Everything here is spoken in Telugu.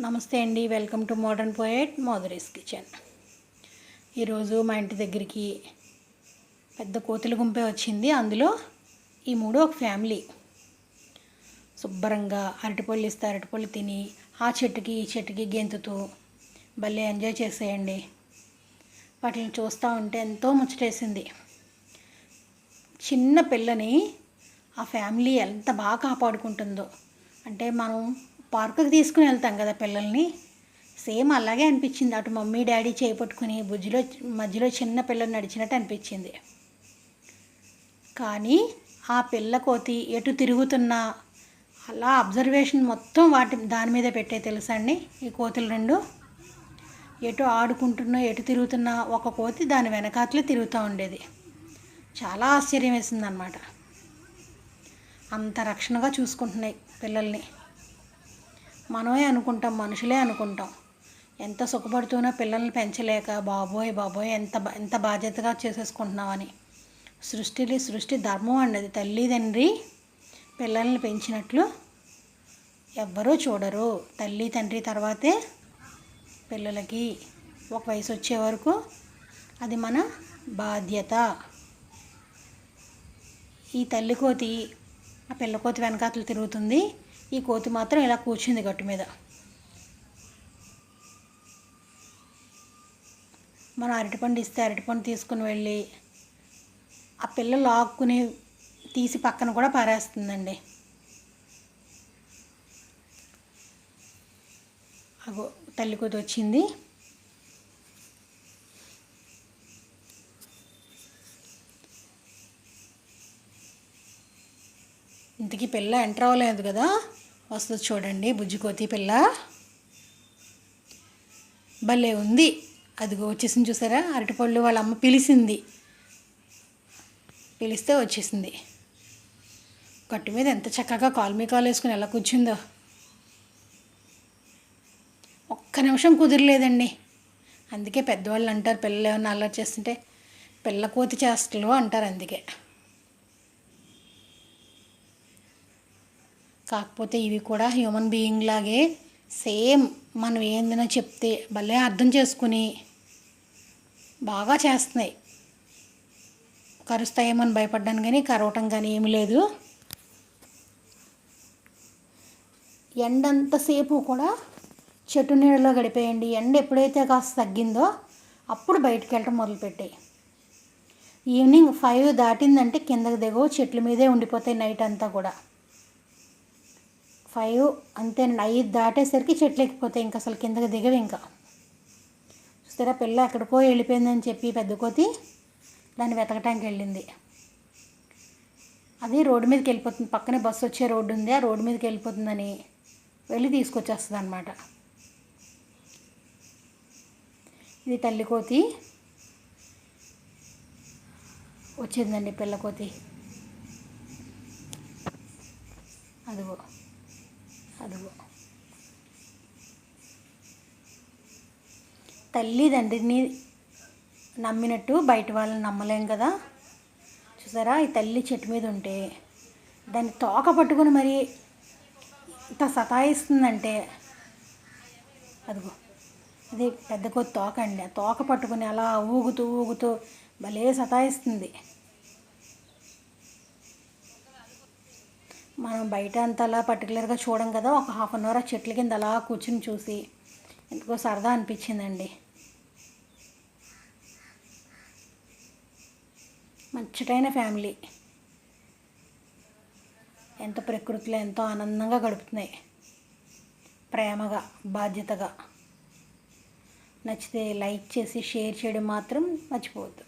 నమస్తే అండి వెల్కమ్ టు మోడర్న్ పోయట్ మోదరీస్ కిచెన్. ఈరోజు మా ఇంటి దగ్గరికి పెద్ద కోతుల గుంపే వచ్చింది. అందులో ఈ మూడు ఒక ఫ్యామిలీ. శుభ్రంగా అరటిపళ్ళు ఇస్తే అరటిపళ్ళు తిని ఆ చెట్టుకి ఈ చెట్టుకి గెంతుతూ భలే ఎంజాయ్ చేసేయండి. వాటిని చూస్తూ ఉంటే ఎంతో ముచ్చటేసింది. చిన్న పిల్లని ఆ ఫ్యామిలీ ఎంత బాగా కాపాడుకుంటుందో. అంటే మనం పార్కుకి తీసుకుని వెళ్తాం కదా పిల్లల్ని. సేమ్ అలాగే అనిపించింది. అటు మమ్మీ డాడీ చేపట్టుకుని బుజ్జిలో మధ్యలో చిన్న పిల్లలు నడిచినట్టు అనిపించింది. కానీ ఆ పిల్ల కోతి ఎటు తిరుగుతున్నా అలా అబ్జర్వేషన్ మొత్తం వాటి దాని మీద పెట్టే తెలుసా అండి? ఈ కోతులు రెండు. ఎటు ఆడుకుంటున్నా ఎటు తిరుగుతున్నా ఒక కోతి దాని వెనకాతలే తిరుగుతూ ఉండేది. చాలా ఆశ్చర్యం వేసింది అనమాట అంత రక్షణగా చూసుకుంటున్నాయి పిల్లల్ని. మనమే అనుకుంటాం మనుషులే అనుకుంటాం. ఎంత సుఖపడుతున్నా పిల్లల్ని పెంచలేక బాబోయ్ బాబోయ్ ఎంత బా- ఎంత బాధ్యతగా చేసేసుకుంటున్నామని సృష్టిని సృష్టి ధర్మం అండి అది తల్లిదండ్రి పిల్లల్ని పెంచినట్లు ఎవ్వరూ చూడరు. తల్లి తండ్రి తర్వాతే పిల్లలకి ఒక వయసు వచ్చే వరకు అది మన బాధ్యత. ఈ తల్లి కోతి ఆ పిల్ల కోతి వెనకాతలు తిరుగుతుంది. ఈ కోతి మాత్రం ఇలా కూర్చుంది గట్టు మీద. మనం అరటిపండు ఇస్తే అరటిపండు తీసుకుని వెళ్ళి ఆ పిల్ల లాక్కుని తీసి పక్కన కూడా పారేస్తుందండి. అగో తల్లి కోతి వచ్చింది. ఇంతకీ పిల్ల ఎంటర్ అవ్వలేదు కదా? వస్తుంది చూడండి బుజ్జికోతి పిల్ల. భలే ఉంది. అదిగో వచ్చేసింది చూసారా? అరటిపళ్ళు వాళ్ళ అమ్మ పిలిచింది పిలిస్తే వచ్చేసింది. గట్టు మీద ఎంత చక్కగా కాలు మీ కాలు వేసుకుని ఎలా కూర్చుందో. ఒక్క నిమిషం కుదిరలేదండి. అందుకే పెద్దవాళ్ళు అంటారు పిల్లలు ఏమన్నా అల్లరి చేస్తుంటే పిల్ల కోతి చేస్తలు అంటారు అందుకే. కాకపోతే ఇవి కూడా హ్యూమన్ బీయింగ్ లాగే సేమ్ మనం ఏందైనా చెప్తే భలే అర్థం చేసుకుని బాగా చేస్తున్నాయి. కరుస్తాయేమని భయపడ్డాను కానీ కరవటం కానీ ఏమీ లేదు. ఎండంతసేపు కూడా చెట్టు నీడలో గడిపేయండి. ఎండ ఎప్పుడైతే కాస్త తగ్గిందో అప్పుడు బయటకు వెళ్ళటం మొదలుపెట్టాయి. ఈవినింగ్ ఫైవ్ దాటిందంటే కిందకి దిగవు చెట్ల మీదే ఉండిపోతాయి నైట్ అంతా కూడా. ఫైవ్ అంతేనండి ఐదు దాటేసరికి చెట్లు ఎక్కిపోతాయి. ఇంకా అసలు కిందకి దిగవి ఇంకా. చూస్తారా పిల్ల ఎక్కడికో వెళ్ళిపోయిందని చెప్పి పెద్ద కోతి దాన్ని వెతకటానికి వెళ్ళింది. అది రోడ్డు మీదకి వెళ్ళిపోతుంది. పక్కనే బస్సు వచ్చే రోడ్డు ఉంది. ఆ రోడ్డు మీదకి వెళ్ళిపోతుందని వెళ్ళి తీసుకొచ్చేస్తుంది అనమాట ఇది తల్లి కోతి. వచ్చిందండి పిల్ల కోతి. అదిగో. అదిగో తల్లిదండ్రిని నమ్మినట్టు బయట వాళ్ళని నమ్మలేం కదా? చూసారా? ఈ తల్లి చెట్టు మీద ఉంటే దాన్ని తోక పట్టుకుని మరి ఇంత సతాయిస్తుందంటే అదిగో అది పెద్ద కొద్ది తోక అండి. ఆ తోక పట్టుకుని అలా ఊగుతూ ఊగుతూ భలే సతాయిస్తుంది. మనం బయట అంత అలా పర్టికులర్గా చూడం కదా ఒక హాఫ్ అన్ అవర్ ఆ చెట్ల కింద అలా కూర్చుని చూసి ఎందుకో సరదా అనిపించిందండి. మంచిటైన ఫ్యామిలీ ఎంత ప్రకృతిలో ఎంతో ఆనందంగా గడుపుతున్నాయి. ప్రేమగా బాధ్యతగా. నచ్చితే లైక్ చేసి షేర్ చేయడం మాత్రం మర్చిపోవద్దు.